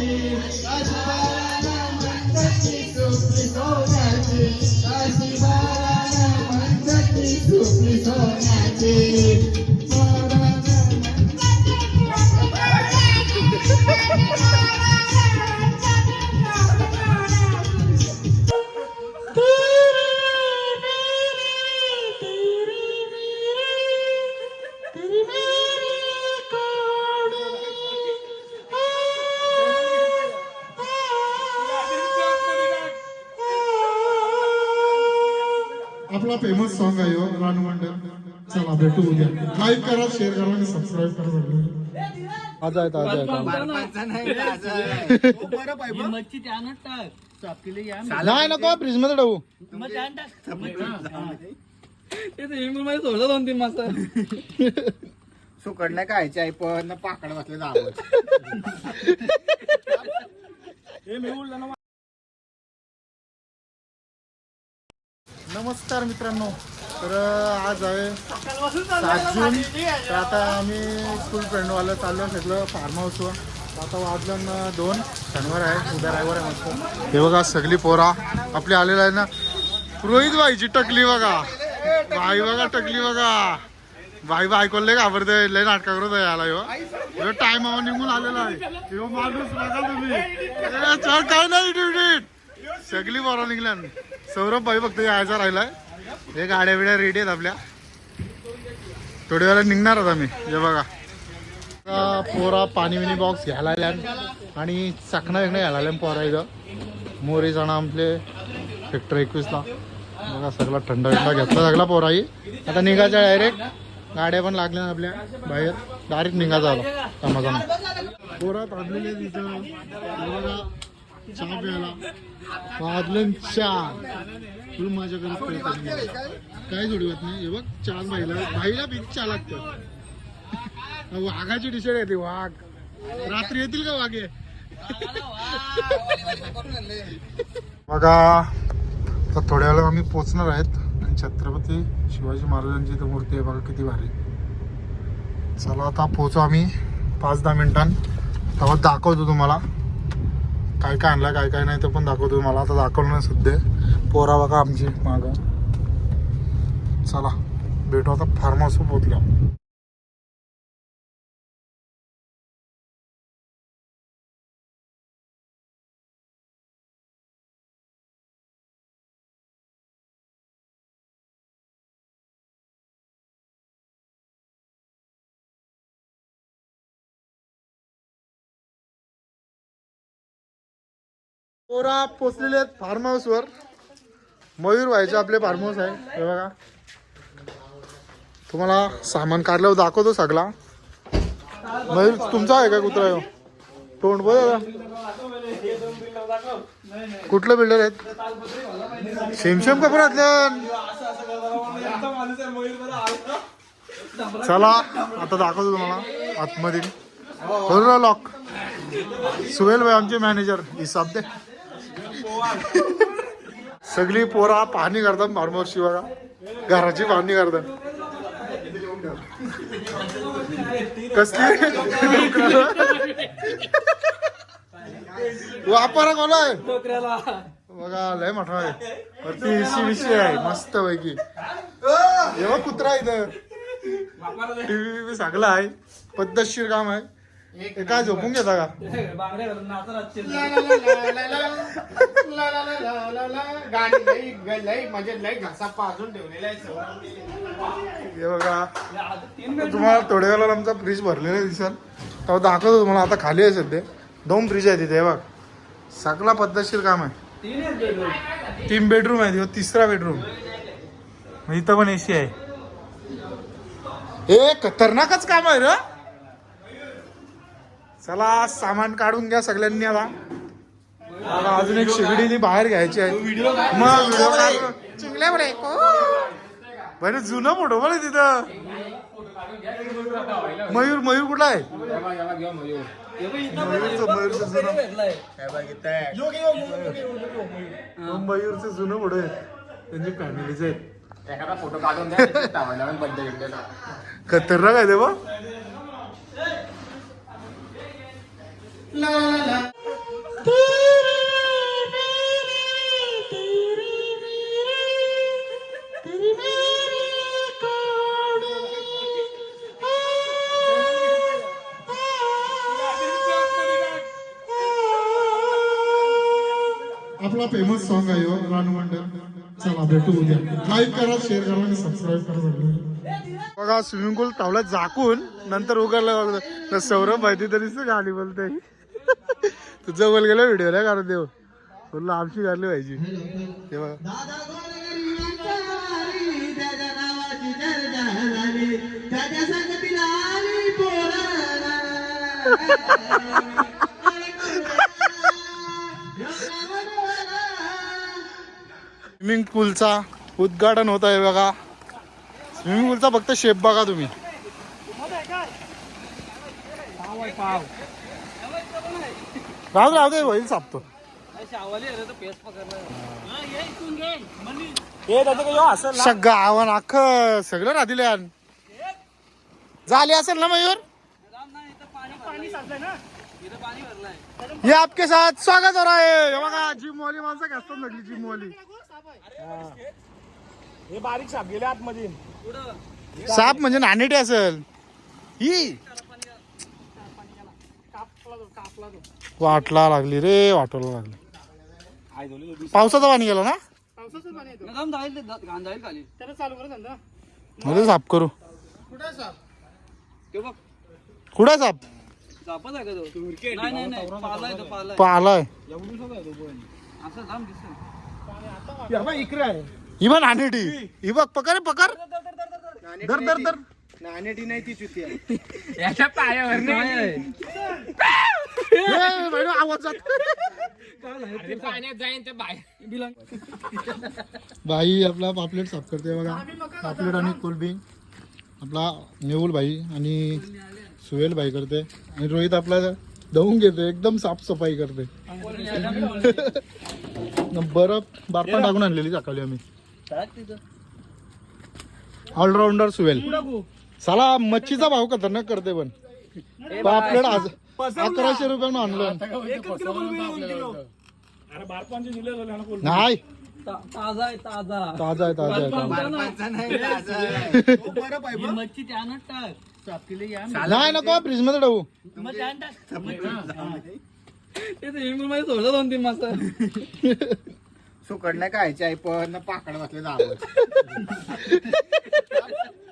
आपला famous song आहे हो रानू मंडल. चला भेटू उद्या. लाईक करा शेअर करा आणि सबस्क्राईब करा सगळं आज आहे आज आहे. मच्छी त्यानं टाक. चापकेले या नाही नको फ्रीजमध्ये ठेवू मग त्यानं टाक. मध्ये सोडलं दोन तीन मासा सुकडल्या खायची आहे पण पाकड बसले जावं नमस्कार मित्रांनो. तर आज आहे सात जून. तर आता आम्ही स्कूल फ्रेंडवालं चाललो सगळं फार्म हाऊसवर आता वाजलं ना दोन. शनिवार आहे उद्या रविवार आहे मस्त हे बघा सगळी पोरा. आपली आलेला आहे ना. रोहित भाईची टकली बघा. बाई बघा टकली बघा. बाई बायकोला लय घाबरते लय नाटका करत आहे याला ह्यो. टाइम निघून आलेला आहे. ह्यो माणूस बघा तुम्ही. काय नाही सगळी पोरा निघल्या सौरभ भाई फक्त यायचा राहिलाय. हे गाड्या बिड्या रेडी आहेत आपल्या. थोड्या वेळा निघणार आहोत आम्ही. हे बघा. आता पोरा पाणी विनी बॉक्स घ्यायला आणि चाकणं विकणं घ्यायला आल्या पोरा इथं. मोरी जाणं आपले सेक्टर एकवीसला बघा सगळा थंड विंडा घेतला सगळा पोराही. आता निघायचा डायरेक्ट गाड्या पण लागल्या ना आपल्या बाहेर. डायरेक्ट निघायचा आला. समाजानं पोरा थांबलेले तिथं. चहा प्यायला वाजलं चहा फुल माझ्याकडे घरात काय जोडवत नाही? हे बघ चहा बाईला बाईला बी चहा लागतं वाघाची टी शर्ट येते वाघ. रात्री येतील का वाघे? बघा आता थोड्या वेळा आम्ही पोचणार आहेत. आणि छत्रपती शिवाजी महाराजांची तर मूर्ती आहे बघा किती भारी. चला आता पोचू आम्ही. पाच दहा मिनिटां तेव्हा दाखवतो तुम्हाला. काय काय आणलं काय काय नाही ते पण दाखवतो मला आता दाखवलं नाही सध्या. पोरा बघा आमची माग. चला भेटू आता फार्म हाऊस पोचल्या पोरा पोचलेले आहेत फार्म हाऊस वर. मयूर व्हायचे आपले फार्म हाऊस आहे. हे बघा. तुम्हाला सामान काढल्यावर दाखवतो सगळा. मयूर तुमचा आहे का कुत्रा ह्यो? तोंड बोल कुठलं बिल्डर आहेत? शेमशेम कपड्यातल्या चला आता दाखवतो तुम्हाला आतमधील. हो लॉक सुहेल भाई आमचे मॅनेजर हिसाब दे. सगळी पोरा पाहणी करतात फार्मरची बघा घराची पाहणी करतात. कसली? वापरा कोण आहे? बघा लय मोठा आहे. वरती एसी विषय आहे मस्त पैकी. एवढा कुत्रा आहे इथं. टीव्ही बीव्ही चांगला आहे. पद्धतशीर काम आहे. हे काय झोपून घेता का गाडी लई लई म्हणजे लई घसा पाजून ठेवलेला. हे बघा तुम्हाला थोड्या वेळाला आमचा फ्रीज भरलेला दिसाल तेव्हा दाखवतो तुम्हाला आता खाली आहे सध्या दोन फ्रीज आहे तिथे हे बघ सगळा पद्धतशीर काम आहे तीन बेडरूम आहे तिसरा बेडरूम इथं पण एसी आहे हे खतरनाकच काम आहे रे चला सामान काढून घ्या सगळ्यांनी आता. आता अजून एक शेगडी ती बाहेर घ्यायची आहे. मग व्हिडिओ चिंगल्या बरे बरे जुनं फोटो बरं तिथं. मयूर मयूर कुठला आहे? मयूरचं मयूरचं जुनं. मयूरचं जुनं फोटो आहे. त्यांची फॅमिलीचे आहेत एखादा फोटो काढून खतरनाक आहे ते बा ला ला ला आपला फेमस सॉन्ग आहे हो रानू मंडल. चला भेटू उद्या. लाईक करा शेअर करा आणि सबस्क्राईब करा सगळं बघा स्विमिंग पूल तावला झाकून नंतर उघडला सौरभ माहिती तरीच गाणी बोलते तू जवळ गेला व्हिडिओ नाही कारण देव म्हणलं आमची गाडली पाहिजे. तेव्हा स्विमिंग पूलचा उद्घाटन होत आहे बघा स्विमिंग पूलचा फक्त शेप बघा तुम्ही. राहू राहू दे होईल सापतो. सगळं आव्हान अख्खं सगळं राहतील यार झाले असेल ना मयूर? ये आपके साथ स्वागत हो रहा है. बघा जिम वाली माणसं घासतात लागली जिम वाली हे बारीक साप गेले आतमध्ये. साप म्हणजे नानेटे असेल. ही. वाटला लागली रे वाटला लागली. पावसाचं पाणी गेलं ना? मध्ये साफ करू. ते बघ. कुठे साप? जापच आहे का तो? नाही नाही नाही. पालाय तो पालाय पालाय असं थांब दिसत इकडे आहे. ही बघ नानेटी ही बघ पकड पकड. दर दर दर नाणेटी नाही ती चुती आहे. ए, बाई, आवाज जात. बाई आपला पापलेट साफ करते बघा. पापलेट आणि कोलबी. आपला नेऊल बाई आणि सुहेल बाई करते. आणि रोहित आपला धुवून घेते एकदम साफसफाई करते. बरफ बारपण टाकून आणलेली सकाळी आम्ही. ऑलराऊंडर सुहेल. साला मच्छीचा भाव खतरनाक करते पण. पापलेट आज अकराशे रुपयानं आणलं. नाही. ताजा आहे ताजा. ताजा आहे ताजा आहे ताजा ही मच्छी त्यानं टाक. चापकीला या नाही नको फ्रीजमध्ये ठेवू मग त्यानं टाक. ते तर हिंगून मध्ये सोडलं दोन तीन मासा सुकड नाही खायची आहे पण पाकड बसले जावं.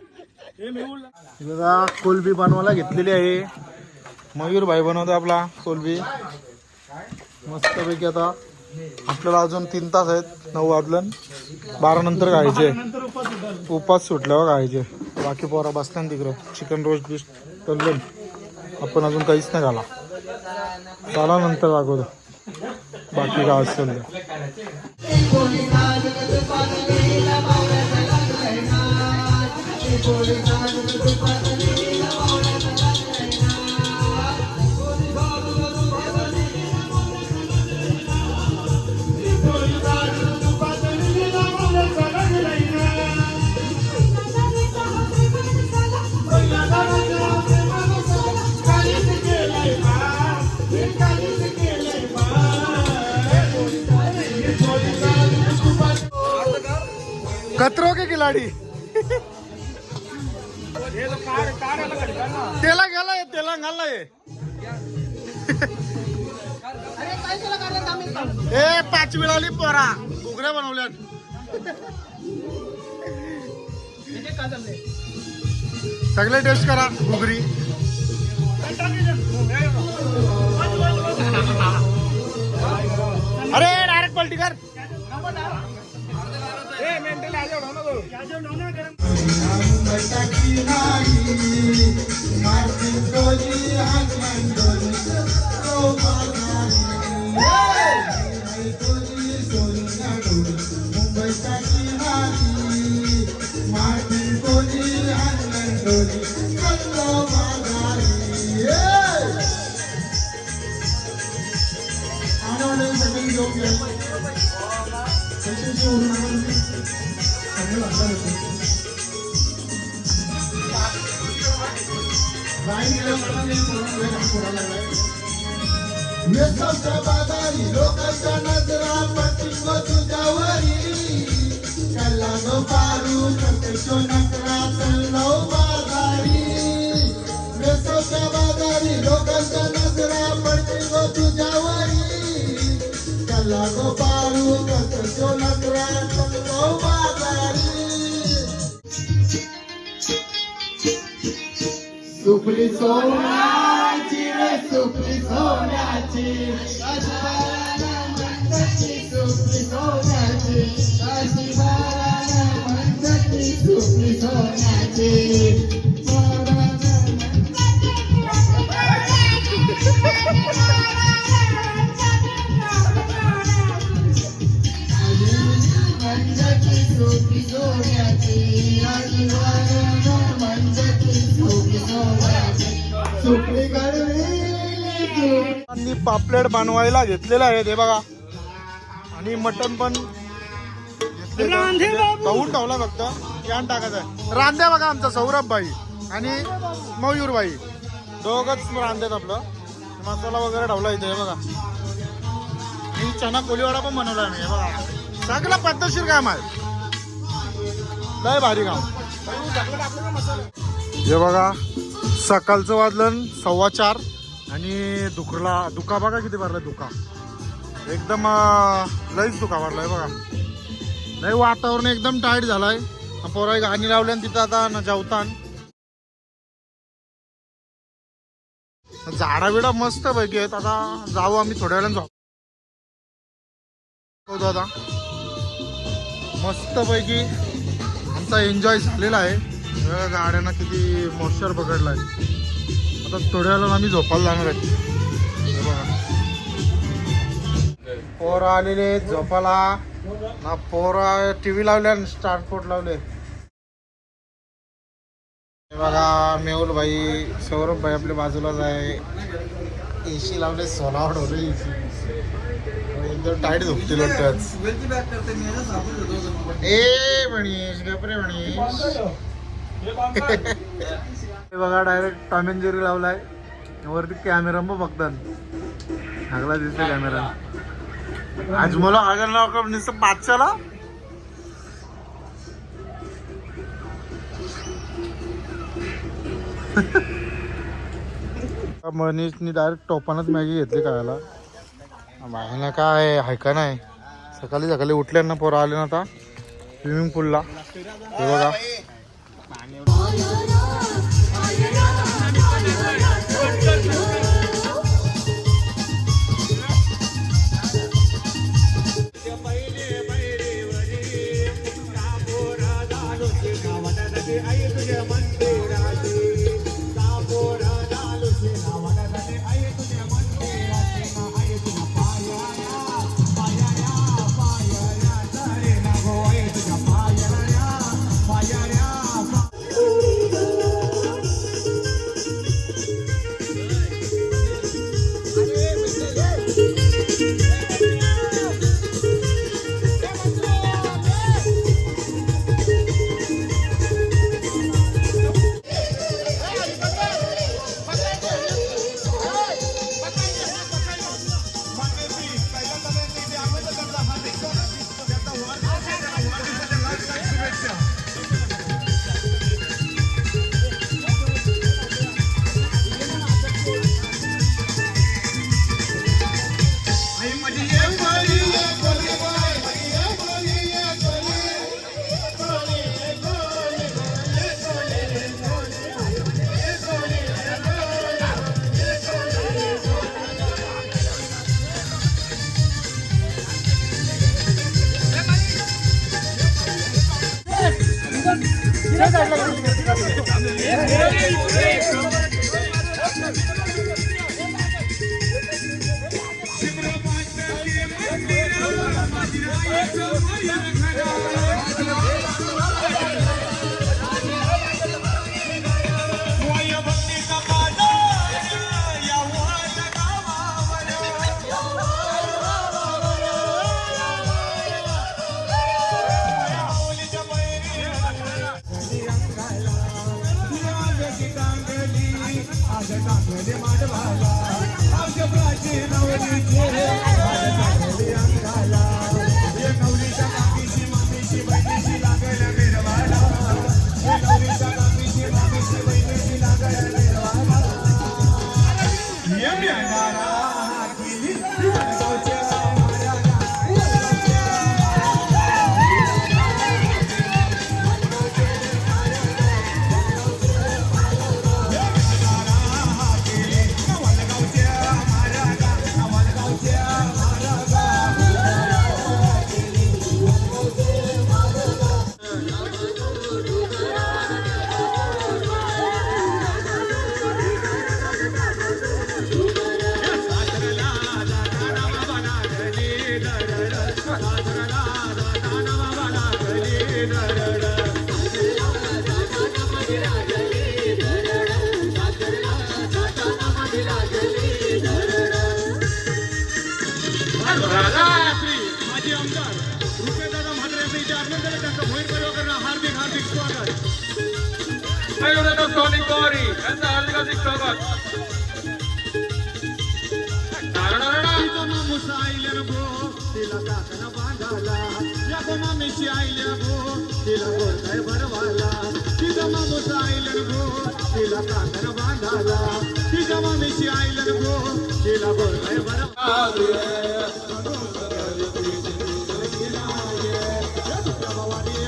बघा कोलबी बनवायला घेतलेली आहे. मयूर भाई बनवतो आपला कोलबी. मस्तपैकी आता आपल्याला अजून तीन तास आहेत नऊ वाजलं. बारा नंतर खायचे. उपास सुटल्यावर खायचे. बाकी पोरा बसल्या ना तिकडं. चिकन रोस्ट बिस्ट टरलं आपण अजून काहीच नाही घाला चला नंतर दाखवतो. बाकी काय असेल ते. कतरो के खिलाडी ए पाच वेळाली पोरा. घुगऱ्या बनवल्यात. सगळे टेस्ट करा घुगरी. अरे डायरेक्ट पलटी कर. लोकांच्या नजरा पटिंग तुझ्यावरी कल्ला गो पारू प्रत्यक्ष नकरा चाललो हो बाजारी. वेसवच्या बाजारी लोकांच्या नजरा पटिंग तुझ्यावरी कल्ला गो पारू तो नकरा तो पापलेट बनवायला घेतलेला आहे ते बघा. आणि मटन पण पाहून ठेवला फक्त. टाकायचं आहे. रांध्या बघा आमचा सौरभ भाई आणि मयूर भाई. दोघच रांध्यात आपलं. मसाला वगैरे ठेवला इथे हे बघा. आणि चना कोलीवाडा पण बनवला आहे हे बघा. सगळं पद्धतशीर काम आहे. लय भारी काम. हे बघा सकाळचं वाजलं सव्वा चार. आणि दुखला दुका बघा किती भरला दुका एकदम लईच दुका भरलाय बघा. नाही वातावरण एकदम टाईट झालंय. पोरा गाणी लावल्या आणि तिथं आता न जेवतान. झाडा बिडा मस्त पैकी आहेत. आता जाऊ आम्ही थोड्या वेळानं जाऊ हो आता मस्त पैकी आमचा एन्जॉय झालेला आहे. गाड्यांना किती मॉइश्चर पकडलाय. आता थोड्या वेळानं आम्ही झोपायला जाणार आहे. पोरं आलेले झोपाला ना पोरा टीव्ही लावले आणि स्टार स्पोर्ट लावले. बघा मेहुल भाई सौरभ भाई आपल्या बाजूलाच आहे. एसी लावले ठेवले एसी एकदम टाईट झोपतील वाटतंच ए मणीश गपरे मणीश बघा डायरेक्ट टॉम अँड जेरी लावलाय. वरती कॅमेरा मग बघतात हागला दिसतो कॅमेरा आज मला हागायला नको नुसतं बादशाला. मनीषनी डायरेक्ट टोपानच मॅगी घेतली खायला. बाहेर काय हाय नाही. सकाळी सकाळी उठल्यानं पोरं आले ना आता. स्विमिंग पूलला. हे बघा. Sezen Solin Gori hem de Erdigazik Sokak.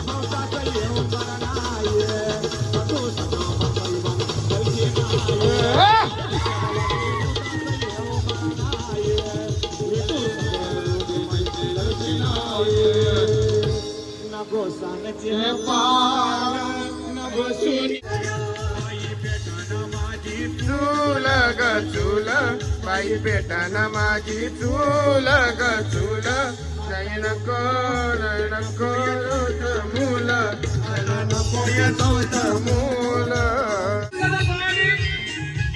Yeah. चूल ग चूल बाई पेटान माझी चूल ग चूल नयन कोण कोण मूल मूल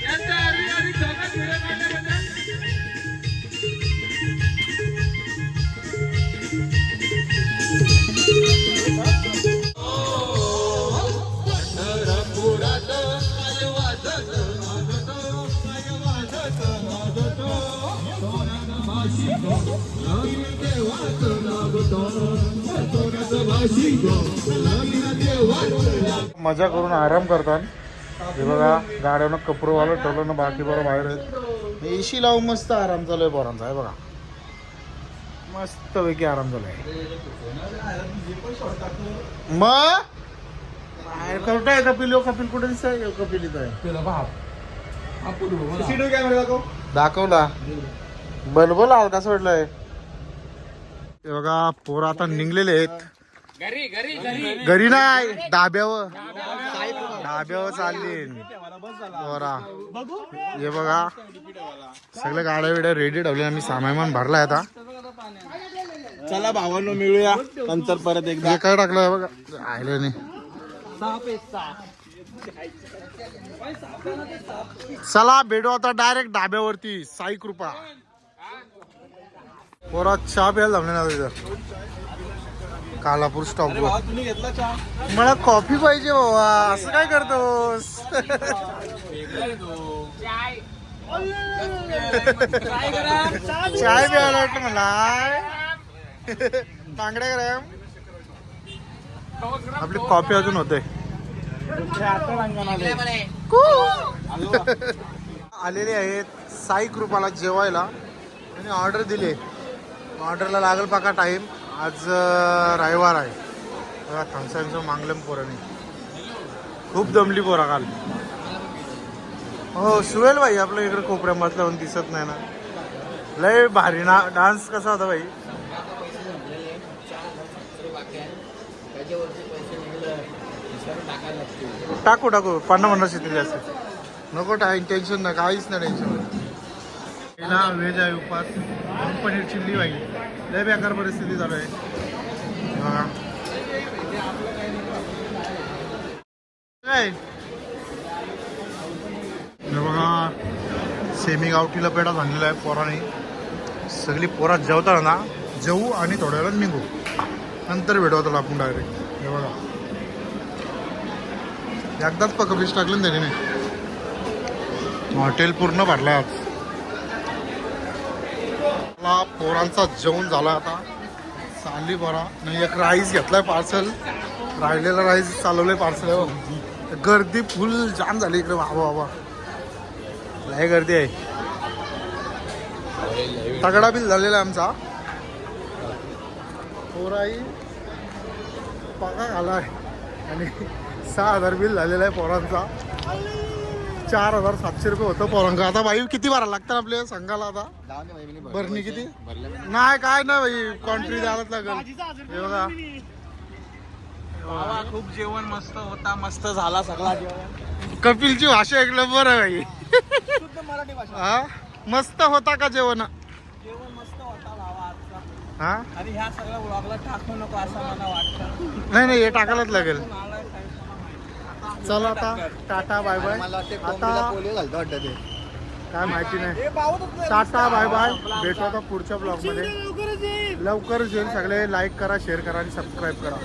यांचं हार्दिक मजा करून आराम करतात. हे बघा गाड्यानं कपडवाला ठेवलं ना बाकी बरं बाहेर आहेत. एशी लावून मस्त आराम चालू आहे पोरांचा आहे बघा. मस्त पैकी आराम चालू आहे. मग? बाहेर करतो आहे कपिल हो, कपिल कुठे दिसतोय? कपिल इथं आहे. दाखवला. बलबल हलका सोडलाय हे बघा पोरं आता निघलेले आहेत. घरी नाही डाब्यावर डाब्यावर चालली पोरा. हे बघा सगळ्या गाड्या बिड्या रेडी ठेवल्या. आम्ही सामान भरलाय आता. चला भावांनो मिळूया. नंतर परत एकदा. हे काय टाकलं बघा? राहिलं नाही. चला भेटू आता डायरेक्ट डाब्यावरती साई कृपा पोरा चहा प्यायला जमले ना तिथं कालापूर स्टॉप तुम्ही घेतला चहा? मला कॉफी पाहिजे बाबा असं काय करतोस? चाय प्यायला वाटलं मला. बांगड्या करा आपली कॉफी अजून होते. आलेले आहेत साई कृपाला जेवायला. आणि ऑर्डर दिली. ऑर्डरला लागल पाका टाईम. आज रविवार आहे. बघा थमसांचं मांगलम पोराने खूप दमली पोरा काल. हो सुवेल भाई आपल्या इकडे कोपऱ्या बसल्यावर दिसत नाही ना. लय भारी ना डान्स कसा होता भाई? टाकू टाकू. पन्ना पन्नास येतील जास्त. नको टाईम टेन्शन नाही काहीच नाही टेन्शन ना व्हेज आहे उपास. पनीर चिल्ली पाहिजे लय बेकार परिस्थिती चालू आहे. काय हे बघा सेमी गावठीला पेढा झालेला आहे पोराने. सगळी पोरात जेवताना ना जेवू आणि थोड्या वेळात निघू. नंतर भेटू त्याला आपण डायरेक्ट हे बघा. एकदाच पकपीस टाकलं ना त्याने. हॉटेल पूर्ण भरलं आज. आपला पोरांचा जेवण झाला आता. चालली बरा. नाही एक राईस घेतलाय पार्सल. राहिलेला राईस चालवलंय पार्सल. हो. गर्दी फुल जाम झाली इकडे. बाबा बाबा लय गर्दी आहे. तगडा बिल झालेला आहे आमचा. पोराई पगा घालाय आणि सहा हजार बिल झालेला आहे पोरांचा. चार हजार सातशे रुपये होतं पोरांका आता बाई किती भरा लागतात आपल्या संघाला आता? भरणी किती? नाही काय नाही भाई कॉन्ट्री द्यायलाच लागेल. हे बघा. खूप जेवण मस्त होता मस्त झाला सगळा जेवण. कपिलची भाषा ऐकलं बरं भाई शुद्ध मराठी भाषा. हा? मस्त होता का जेवण? जेवण मस्त होता भावा आजचा. हा? आणि ह्या सगळ्या ब्लॉगला टाकू नको असं मला वाटतं. नाही नाही हे टाकायलाच लागेल. चला आता टाटा बाय बाय आता घालतो वाटतं ते. काय माहिती नाही. टाटा बाय बाय भेटू आता पुढच्या ब्लॉगमध्ये लवकरच येईल. सगळे. लाईक करा शेअर करा आणि सबस्क्राईब करा.